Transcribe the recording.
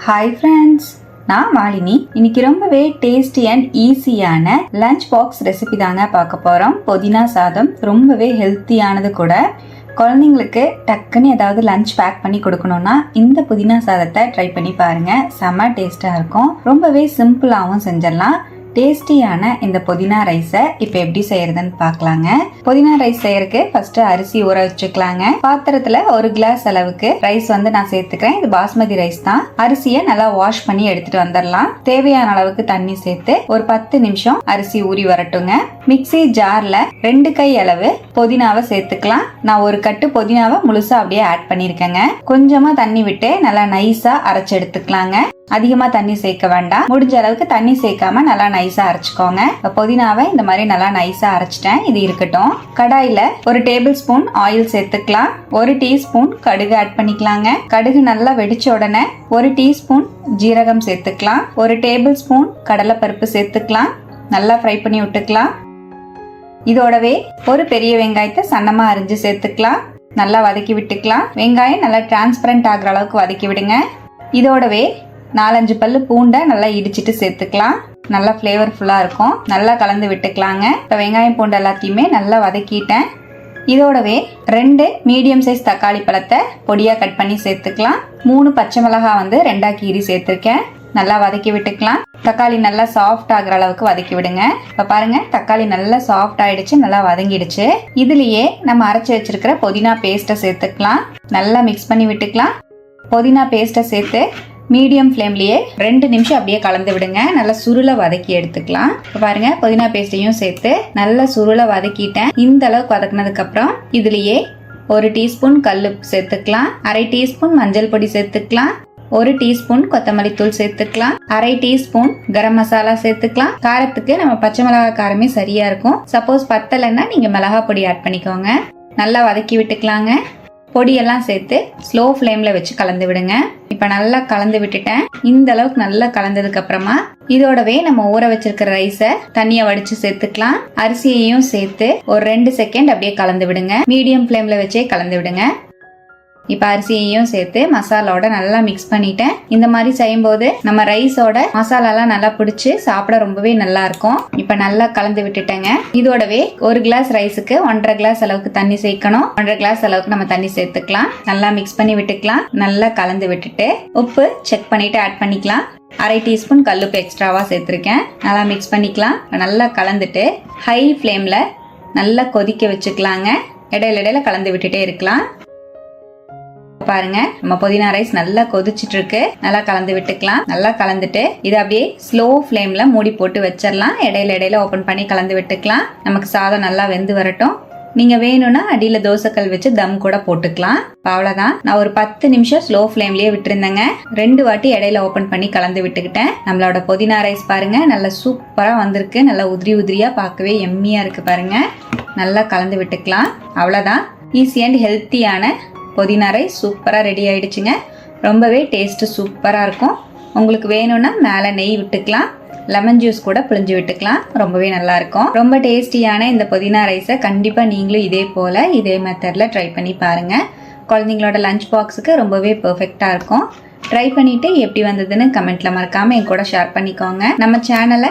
Hi friends நான் மாலினி. இன்னைக்கு ரொம்பவே டேஸ்டி அண்ட் ஈஸியான லஞ்ச் பாக்ஸ் ரெசிபி தாங்க பார்க்க போகிறோம் புதினா சாதம் ரொம்பவே ஹெல்த்தியானது கூட. குழந்தைங்களுக்கு டக்குன்னு ஏதாவது லஞ்ச் பேக் பண்ணி கொடுக்கணும்னா இந்த புதினா சாதத்தை ட்ரை பண்ணி பாருங்கள் செம்ம டேஸ்ட்டாக இருக்கும். ரொம்பவே சிம்பிளாகவும் செஞ்சிடலாம். டேஸ்டியான இந்த புதினா ரைஸை இப்போ எப்படி செய்யறதுன்னு பார்க்கலாங்க. புதினா ரைஸ் செய்யறதுக்கு ஃபர்ஸ்ட் அரிசி ஊற வச்சுக்கலாங்க. பாத்திரத்துல ஒரு கிளாஸ் அளவுக்கு ரைஸ் வந்து நான் சேர்த்துக்கிறேன். இது பாஸ்மதி ரைஸ் தான். அரிசியை நல்லா வாஷ் பண்ணி எடுத்துட்டு வந்துடலாம். தேவையான அளவுக்கு தண்ணி சேர்த்து ஒரு பத்து நிமிஷம் அரிசி ஊறி வரட்டுங்க. மிக்ஸி ஜார்ல ரெண்டு கை அளவு புதினாவை சேர்த்துக்கலாம். நான் ஒரு கட்டு புதினாவை முழுசா அப்படியே ஆட் பண்ணிருக்கேங்க கொஞ்சமா தண்ணி விட்டு நல்லா நைஸா அரைச்சு எடுத்துக்கலாங்க. அதிகமா தண்ணி சேர்க்க வேண்டாம் முடிஞ்ச அளவுக்கு தண்ணி சேர்க்காம நல்லா நைஸா அரைச்சுக்கோங்க. புதினாவை இந்த மாதிரி நல்லா நைஸா அரைச்சிட்டேன். இது இருக்கட்டும். கடாயில ஒரு டேபிள் ஸ்பூன் ஆயில் சேர்த்துக்கலாம். ஒரு டீஸ்பூன் கடுகு ஆட் பண்ணிக்கலாங்க. கடுகு நல்லா வெடிச்ச உடனே ஒரு டீஸ்பூன் ஜீரகம் சேர்த்துக்கலாம். ஒரு டேபிள் ஸ்பூன் கடலைப்பருப்பு சேர்த்துக்கலாம். நல்லா ஃப்ரை பண்ணி விட்டுக்கலாம். இதோடவே ஒரு பெரிய வெங்காயத்தை சன்னமா அரிஞ்சு சேர்த்துக்கலாம். நல்லா வதக்கி விட்டுக்கலாம். வெங்காயம் நல்லா டிரான்ஸ்பரண்ட் ஆகுற அளவுக்கு வதக்கி விடுங்க. இதோடவே நாலஞ்சு பல்லு பூண்டை நல்லா இடிச்சிட்டு சேர்த்துக்கலாம். நல்லா ஃப்ளேவர்ஃபுல்லாக இருக்கும். நல்லா கலந்து விட்டுக்கலாங்க. இப்போ வெங்காயம் பூண்டு எல்லாத்தையுமே நல்லா வதக்கிட்டேன். இதோடவே ரெண்டு மீடியம் சைஸ் தக்காளி பழத்தை பொடியாக கட் பண்ணி சேர்த்துக்கலாம். மூணு பச்சை மிளகாய் வந்து ரெண்டாக கீரி சேர்த்துருக்கேன். நல்லா வதக்கி விட்டுக்கலாம். தக்காளி நல்லா சாஃப்ட் ஆகுற அளவுக்கு வதக்கி விடுங்க. இப்போ பாருங்க தக்காளி நல்லா சாஃப்ட் ஆயிடுச்சு நல்லா வதங்கிடுச்சு. இதுலயே நம்ம அரைச்சி வச்சிருக்கிற புதினா பேஸ்ட்டை சேர்த்துக்கலாம். நல்லா மிக்ஸ் பண்ணி விட்டுக்கலாம். புதினா பேஸ்ட்டை சேர்த்து மீடியம் ஃப்ளேம்லேயே ரெண்டு நிமிஷம் அப்படியே கலந்து விடுங்க. நல்லா சுருளை வதக்கி எடுத்துக்கலாம். இப்போ பாருங்க புதினா பேஸ்ட்டையும் சேர்த்து நல்லா சுருளை வதக்கிட்டேன். இந்த அளவுக்கு வதக்குனதுக்கு அப்புறம் இதுலயே ஒரு டீஸ்பூன் கல் சேர்த்துக்கலாம். அரை டீஸ்பூன் மஞ்சள் பொடி சேர்த்துக்கலாம். ஒரு டீஸ்பூன் கொத்தமல்லி தூள் சேர்த்துக்கலாம். அரை டீஸ்பூன் கரம் மசாலா சேர்த்துக்கலாம். காரத்துக்கு நம்ம பச்சை மிளகா காரமே சரியா இருக்கும். சப்போஸ் பத்தலைன்னா நீங்க மிளகா பொடி ஆட் பண்ணிக்கோங்க. நல்லா வதக்கி விட்டுக்கலாங்க. பொடியெல்லாம் சேர்த்து ஸ்லோ ஃப்ளேமில் வச்சு கலந்து விடுங்க. இப்போ நல்லா கலந்து விட்டுட்டேன். இந்த அளவுக்கு நல்லா கலந்ததுக்கு அப்புறமா இதோடவே நம்ம ஊற வச்சிருக்கிற ரைஸை தண்ணியை வடிச்சு சேர்த்துக்கலாம். அரிசியையும் சேர்த்து ஒரு ரெண்டு செகண்ட் அப்படியே கலந்து விடுங்க. மீடியம் ஃப்ளேமில் வச்சே கலந்து விடுங்க. இப்போ அரிசியையும் சேர்த்து மசாலாவோட நல்லா மிக்ஸ் பண்ணிட்டேன். இந்த மாதிரி செய்யும்போது நம்ம ரைஸோட மசாலாலாம் நல்லா பிடிச்சி சாப்பிட ரொம்பவே நல்லா இருக்கும் இப்போ நல்லா கலந்து விட்டுட்டேங்க. இதோடவே ஒரு கிளாஸ் ரைஸுக்கு ஒன்றரை கிளாஸ் அளவுக்கு தண்ணி சேர்க்கணும். ஒன்றரை கிளாஸ் அளவுக்கு நம்ம தண்ணி சேர்த்துக்கலாம். நல்லா மிக்ஸ் பண்ணி விட்டுக்கலாம். நல்லா கலந்து விட்டுட்டு உப்பு செக் பண்ணிட்டு ஆட் பண்ணிக்கலாம். அரை டீஸ்பூன் கல்லுப்பு எக்ஸ்ட்ராவாக சேர்த்துருக்கேன். நல்லா மிக்ஸ் பண்ணிக்கலாம். நல்லா கலந்துட்டு ஹை ஃப்ளேமில் நல்லா கொதிக்க வச்சுக்கலாங்க. இடையில இடையில கலந்து விட்டுட்டே இருக்கலாம். பாருங்க. நம்ம புதினா ரைஸ் நல்லா கொதிச்சுட்டு இருக்கு நல்லா கலந்து விட்டுக்கலாம். நல்லா கலந்துட்டு இது அப்படியே ஸ்லோ ஃப்ளேம்ல மூடி போட்டு வச்சிடலாம். இடையில இடையில ஓபன் பண்ணி கலந்து விட்டுக்கலாம். நமக்கு சாதம் நல்லா வெந்து வரட்டும். நீங்க வேணும்னா அடியில தோசைக்கல் வச்சு தம் கூட போட்டுக்கலாம். அவ்வளவுதான். நான் ஒரு பத்து நிமிஷம் ஸ்லோ ஃப்ளேம்லயே விட்டுருந்தேங்க. ரெண்டு வாட்டி இடையில ஓபன் பண்ணி கலந்து விட்டுக்கிட்டேன். நம்மளோட புதினா ரைஸ் பாருங்க நல்லா சூப்பரா வந்திருக்கு. நல்லா உதிரி உதிரியா பார்க்கவே எம்மியா இருக்கு பாருங்க. நல்லா கலந்து விட்டுக்கலாம். அவ்வளவுதான். ஈஸி அண்ட் ஹெல்த்தியான புதினா ரைஸ் சூப்பராக ரெடி ஆகிடுச்சுங்க ரொம்பவே டேஸ்ட்டு சூப்பராக இருக்கும். உங்களுக்கு வேணும்னா மேலே நெய் விட்டுக்கலாம். லெமன் ஜூஸ் கூட புளிஞ்சு விட்டுக்கலாம். ரொம்பவே நல்லா இருக்கும். ரொம்ப டேஸ்டியான இந்த புதினா ரைஸை கண்டிப்பாக நீங்களும் இதே போல் இதே மெத்தடில் ட்ரை பண்ணி பாருங்கள் குழந்தைங்களோட லஞ்ச் பாக்ஸுக்கு ரொம்பவே பெர்ஃபெக்டாக இருக்கும். ட்ரை பண்ணிவிட்டு எப்படி வந்ததுன்னு கமெண்ட்டில் மறக்காமல் என் கூட ஷேர் பண்ணிக்கோங்க. நம்ம சேனலை